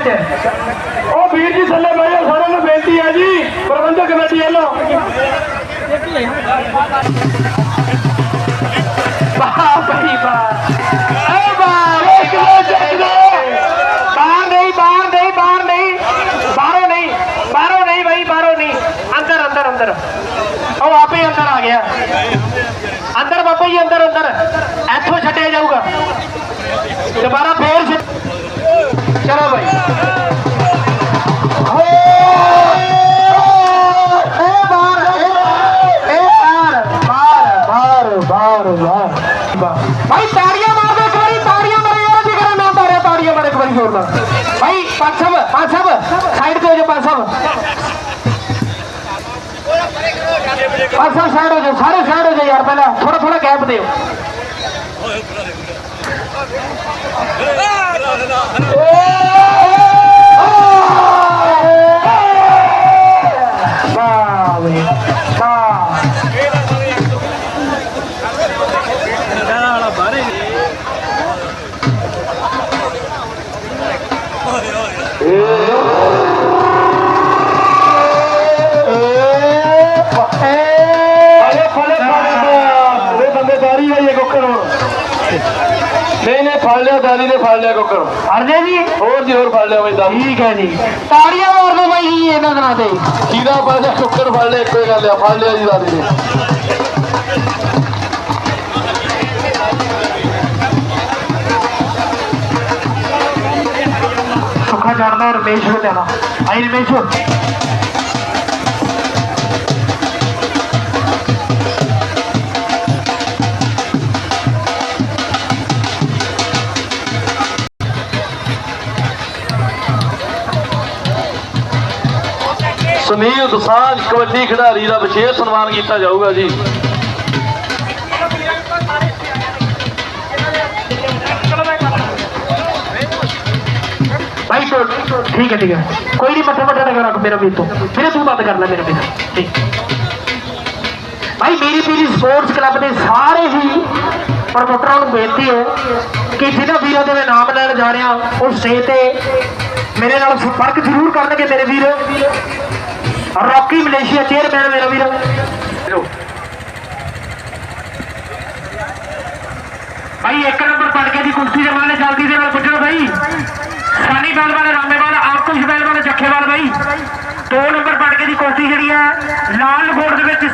ਉਹ ਵੀਰ ਜੀ ਥੱਲੇ ਬਹਿ ਜਾਓ ਸਾਰਿਆਂ ਨੂੰ ਬੇਨਤੀ ਹੈ ਜੀ ਪ੍ਰਬੰਧਕ ਕਮੇਟੀ ਵੱਲੋਂ ਵਾਹ ਬਈ ਵਾਹ ਏ ਵਾਹ ਇੱਕ ਦੋ ਚਾਹੀਦਾ ਬਾਹਰ ਨਹੀਂ ਬਾਹਰ ਨਹੀਂ ਬਾਹਰ ਨਹੀਂ ਬਾਹਰੋਂ ਨਹੀਂ ਬਾਹਰੋਂ ਨਹੀਂ ਬਈ ਬਾਹਰੋਂ ਨਹੀਂ ਅੰਦਰ ਅੰਦਰ ਅੰਦਰ ਉਹ ਆਪੇ ਅੰਦਰ ਆ ਗਿਆ ਅੰਦਰ ਬਾਬਾ ਜੀ ਅੰਦਰ ਅੰਦਰ ਇੱਥੋਂ ਛੱਡਿਆ ਜਾਊਗਾ ਦੁਬਾਰਾ ਫੇਰ चलो भाई। भाई ताड़ियाँ मार दो एक बारी ताड़ियाँ यार भी करा नाम ताड़ियाँ ताड़ियाँ मारे एक ज़ोर ना भाई पाँच सब पाँच सब साइड पे हो जाओ सब पाँच सब साइड हो जाओ सारे साइड हो जाओ यार पहले थोड़ा थोड़ा गैप दे। 자 ਫੜ ਲਿਆ ਦਾਰੀ ਨੇ ਫੜ ਲਿਆ ਕੁੱਕਰ ਅਰਜੇ ਜੀ? ਹੋਰ ਜੀ ਹੋਰ ਫੜ ਲਿਆ ਬਈ ਦਾਰੀ ਠੀਕ ਹੈ ਜੀ। ਤਾੜੀਆਂ ਮਾਰ ਦੋ ਭਾਈ ਜੀ ਇਹਨਾਂ ਦਿਨਾਂ ਤੇ। ਖੀਰਾ ਫੜ ਲਿਆ ਕੁੱਕਰ ਫੜ ਲਿਆ ਇੱਕੋ ਹੀ ਗੱਲ ਆ ਫੜ ਲਿਆ ਜੀ ਦਾਰੀ ਨੇ। ਸੁੱਖਾ ਚੜਦਾ ਰਮੇਸ਼ ਨੂੰ ਦੇਣਾ ਆਈ ਰਮੇਸ਼। ਸੁਨੀਲ ਦਸਾਂਝ ਕਬੱਡੀ ਖਿਡਾਰੀ ਦਾ ਵਿਸ਼ੇਸ਼ ਸਨਮਾਨ ਕੀਤਾ ਜਾਊਗਾ ਜੀ। ਭਾਈ ਤੋਂ ਠੀਕ ਹੈ ਠੀਕ ਹੈ। ਕੋਈ ਨਹੀਂ, ਮੱਥੇ ਮੱਥੇ ਲਗਾ ਰੱਖ ਮੇਰਾ ਵੀਰ ਤੋਂ। ਫਿਰ ਤੂੰ ਬਾਤ ਕਰ ਲੈ ਮੇਰੇ ਵੀਰ ਠੀਕ। ਭਾਈ, ਮੇਰੀ ਪੀਰੀ ਸਪੋਰਟਸ ਕਲੱਬ ਦੇ ਸਾਰੇ ਹੀ ਪ੍ਰਮੋਟਰਾਂ ਨੂੰ ਬੇਨਤੀ ਹੈ ਕਿ ਜਿਹਨਾਂ ਵੀਰਾਂ ਦੇ ਮੈਂ ਨਾਮ ਲੈਣ ਜਾ ਰਿਹਾ, ਉਹ ਸਟੇਜ ਤੇ ਮੇਰੇ ਨਾਲ ਸੰਪਰਕ ਜ਼ਰੂਰ ਕਰਨਗੇ ਮੇਰੇ ਵੀਰ। ਰੌਕੀ ਮਲੇਸ਼ੀਆ ਚੇਅਰਮੈਨ ਮੇਰਾ ਵੀਰ। ਭਾਈ ਇੱਕ ਨੰਬਰ ਪਟਕੇ ਦੀ ਕੁਰਸੀ ਦੇ ਵਾਲੇ, ਜਲਦੀ ਦੇ ਨਾਲ ਪੁੱਜੋ ਭਾਈ ਸਾਨੀ ਬੈਲ ਵਾਲੇ ਰਾਮੇਵਾਲ ਆਕੁਸ਼ ਬੈਲ ਵਾਲੇ ਜੱਖੇਵਾਲ ਭਾਈ ਦੋ ਨੰਬਰ ਪਟਕੇ ਦੀ ਕੁਰਸੀ ਜਿਹੜੀ ਹੈ ਲਾਲ ਬੋਰਡ ਦੇ ਵਿੱਚ